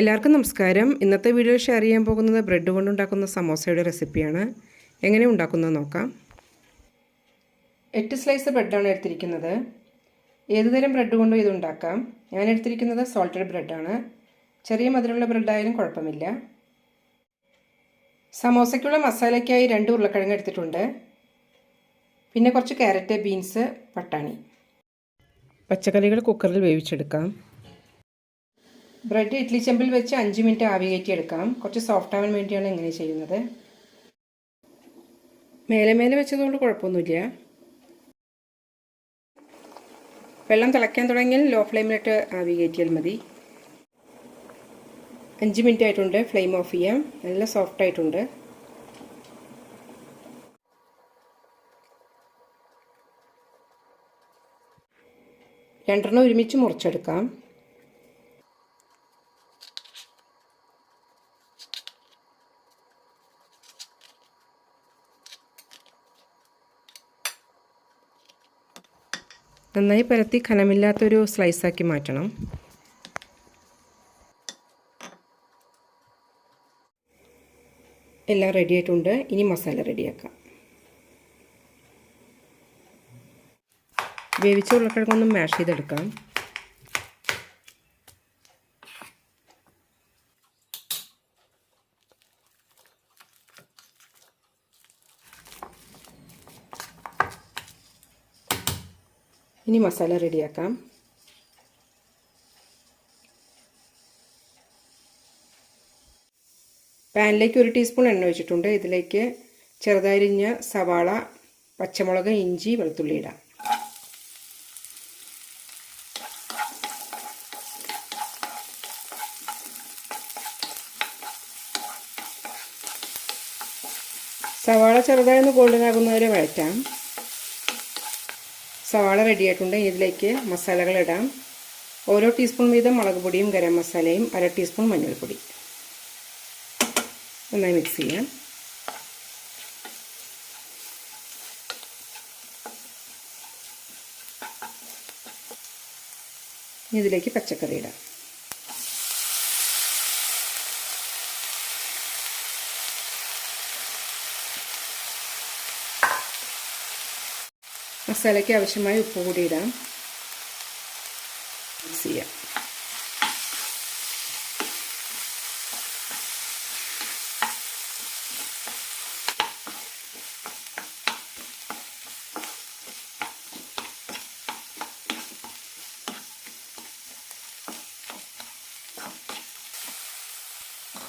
എല്ലാവർക്കും നമസ്കാരം. ഇന്നത്തെ വീഡിയോ ഷെയർ ചെയ്യാൻ പോകുന്നത് ബ്രെഡ് കൊണ്ടുണ്ടാക്കുന്ന സമോസയുടെ റെസിപ്പിയാണ് എങ്ങനെ ഉണ്ടാക്കുന്നത് നോക്കാം. എട്ട് സ്ലൈസ് ബ്രെഡാണ് എടുത്തിരിക്കുന്നത്. ഏതുതരം ബ്രെഡ് കൊണ്ടും ഇത് ഉണ്ടാക്കാം. ഞാൻ എടുത്തിരിക്കുന്നത് സോൾട്ടഡ് ബ്രെഡാണ് ചെറിയ മധുരമുള്ള ബ്രെഡായാലും കുഴപ്പമില്ല. സമോസയ്ക്കുള്ള മസാലയ്ക്കായി രണ്ട് ഉരുളക്കിഴങ്ങ് എടുത്തിട്ടുണ്ട്. പിന്നെ കുറച്ച് ക്യാരറ്റ് ബീൻസ് പട്ടാണി. പച്ചക്കറികൾ കുക്കറിൽ വേവിച്ചെടുക്കാം. ബ്രെഡ് ഇഡ്ലി ചെമ്പിൽ വെച്ച് അഞ്ച് മിനിറ്റ് ആവി കയറ്റിയെടുക്കാം കുറച്ച് സോഫ്റ്റ് ആവാൻ വേണ്ടിയാണ് ഇങ്ങനെ ചെയ്യുന്നത്. മേലെ മേലെ വെച്ചതുകൊണ്ട് കുഴപ്പമൊന്നുമില്ല. വെള്ളം തിളയ്ക്കാൻ തുടങ്ങിയാൽ ലോ ഫ്ലെയിമിലിട്ട് ആവി കയറ്റിയാൽ മതി. അഞ്ച് മിനിറ്റ് ആയിട്ടുണ്ട്. ഫ്ലെയിം ഓഫ് ചെയ്യാം. നല്ല സോഫ്റ്റ് ആയിട്ടുണ്ട്. രണ്ടെണ്ണം ഒരുമിച്ച് മുറിച്ചെടുക്കാം. നന്നായി പരത്തി കനമില്ലാത്തൊരു സ്ലൈസാക്കി മാറ്റണം. എല്ലാം റെഡി ആയിട്ടുണ്ട്. ഇനി മസാല റെഡിയാക്കാം വേവിച്ച ഉരുളക്കിഴങ്ങൊന്ന് മാഷ് ചെയ്തെടുക്കാം. ഇനി മസാല റെഡിയാക്കാം പാനിലേക്ക് ഒരു ടീസ്പൂൺ എണ്ണ ഒഴിച്ചിട്ടുണ്ട്. ഇതിലേക്ക് ചെറുതരിഞ്ഞ സവാള പച്ചമുളക് ഇഞ്ചി വെളുത്തുള്ളി ഇടാം. സവാള ചെറുതായി ഒന്ന് ഗോൾഡൻ ആകുന്നവരെ വഴറ്റാം. സവാള റെഡിയായിട്ടുണ്ട് ഇതിലേക്ക് മസാലകൾ ഇടാം. ഓരോ ടീസ്പൂൺ വീതം മുളക് പൊടിയും ഗരം മസാലയും അര ടീസ്പൂൺ മഞ്ഞൾപ്പൊടി. നന്നായി മിക്സ് ചെയ്യാം ഇതിലേക്ക് പച്ചക്കറി ഇടാം. മസാലയ്ക്ക് ആവശ്യമായ ഉപ്പ് കൂടി ഇടാം. മിക്സ് ചെയ്യാം.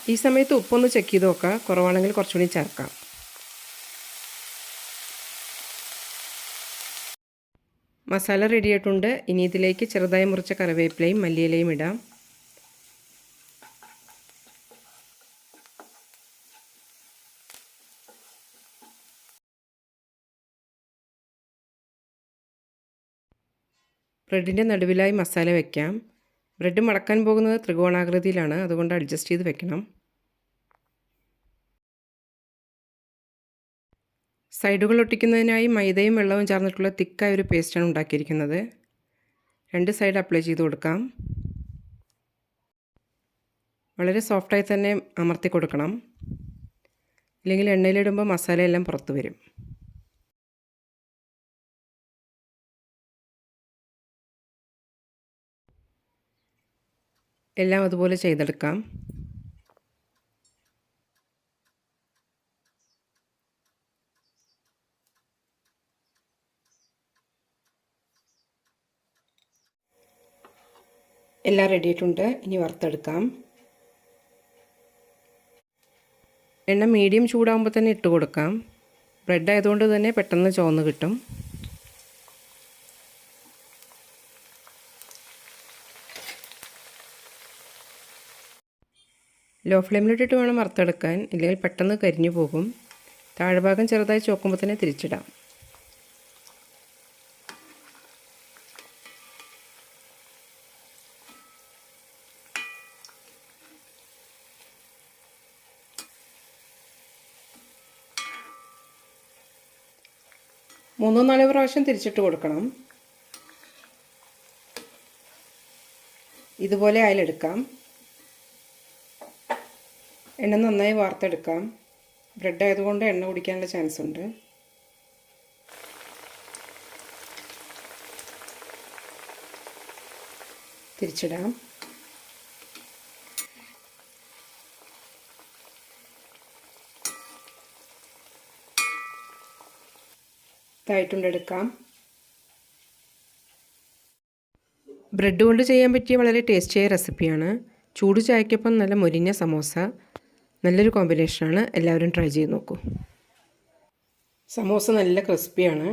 ഈ സമയത്ത് ഉപ്പൊന്ന് ചെക്ക് ചെയ്ത് നോക്കാം. കുറവാണെങ്കിൽ കുറച്ചുകൂടി ചേർക്കാം. മസാല റെഡി ആയിട്ടുണ്ട്. ഇനി ഇതിലേക്ക് ചെറുതായി മുറിച്ച കറിവേപ്പിലയും മല്ലിയിലയും ഇടാം. ബ്രെഡിന്റെ നടുവിലായി മസാല വയ്ക്കാം ബ്രെഡ് മടക്കാൻ പോകുന്നത് ത്രികോണാകൃതിയിലാണ്. അതുകൊണ്ട് അഡ്ജസ്റ്റ് ചെയ്ത് വെക്കണം. സൈഡുകൾ ഒട്ടിക്കുന്നതിനായി മൈദയും വെള്ളവും ചേർന്നിട്ടുള്ള തിക്കായ ഒരു പേസ്റ്റാണ് ഉണ്ടാക്കിയിരിക്കുന്നത്. രണ്ട് സൈഡ് അപ്ലൈ ചെയ്ത് കൊടുക്കാം. വളരെ സോഫ്റ്റായി തന്നെ അമർത്തി കൊടുക്കണം. ഇല്ലെങ്കിൽ എണ്ണയിലിടുമ്പോൾ മസാലയെല്ലാം പുറത്തു വരും. എല്ലാം അതുപോലെ ചെയ്തെടുക്കാം. എല്ലാം റെഡി ആയിട്ടുണ്ട് ഇനി വറുത്തെടുക്കാം. എണ്ണ മീഡിയം ചൂടാകുമ്പോൾ തന്നെ ഇട്ട് കൊടുക്കാം. ബ്രെഡ് ആയതുകൊണ്ട് തന്നെ പെട്ടെന്ന് ചുവന്ന് കിട്ടും. ലോ ഫ്ലെയിമിലിട്ടിട്ട് വേണം വറുത്തെടുക്കാൻ. ഇല്ലെങ്കിൽ പെട്ടെന്ന് കരിഞ്ഞു പോകും. താഴ്ഭാഗം ചെറുതായി ചോക്കുമ്പോൾ തന്നെ തിരിച്ചിടാം. മൂന്നോ നാലോ പ്രാവശ്യം തിരിച്ചിട്ട് കൊടുക്കണം. ഇതുപോലെ അയലെടുക്കാം. എണ്ണ നന്നായി വാർത്തെടുക്കാം. ബ്രെഡ് ആയതുകൊണ്ട് എണ്ണ കുടിക്കാനുള്ള ചാൻസ് ഉണ്ട്. തിരിച്ചിടാം. തായിട്ടുണ്ടെടുക്കാം ബ്രെഡ് കൊണ്ട് ചെയ്യാൻ പറ്റിയ വളരെ ടേസ്റ്റിയായ റെസിപ്പിയാണ് ചൂട് ചായക്കൊപ്പം നല്ല മൊരിഞ്ഞ സമോസ. നല്ലൊരു കോമ്പിനേഷനാണ് എല്ലാവരും ട്രൈ ചെയ്ത് നോക്കൂ. സമോസ നല്ല ക്രിസ്പിയാണ്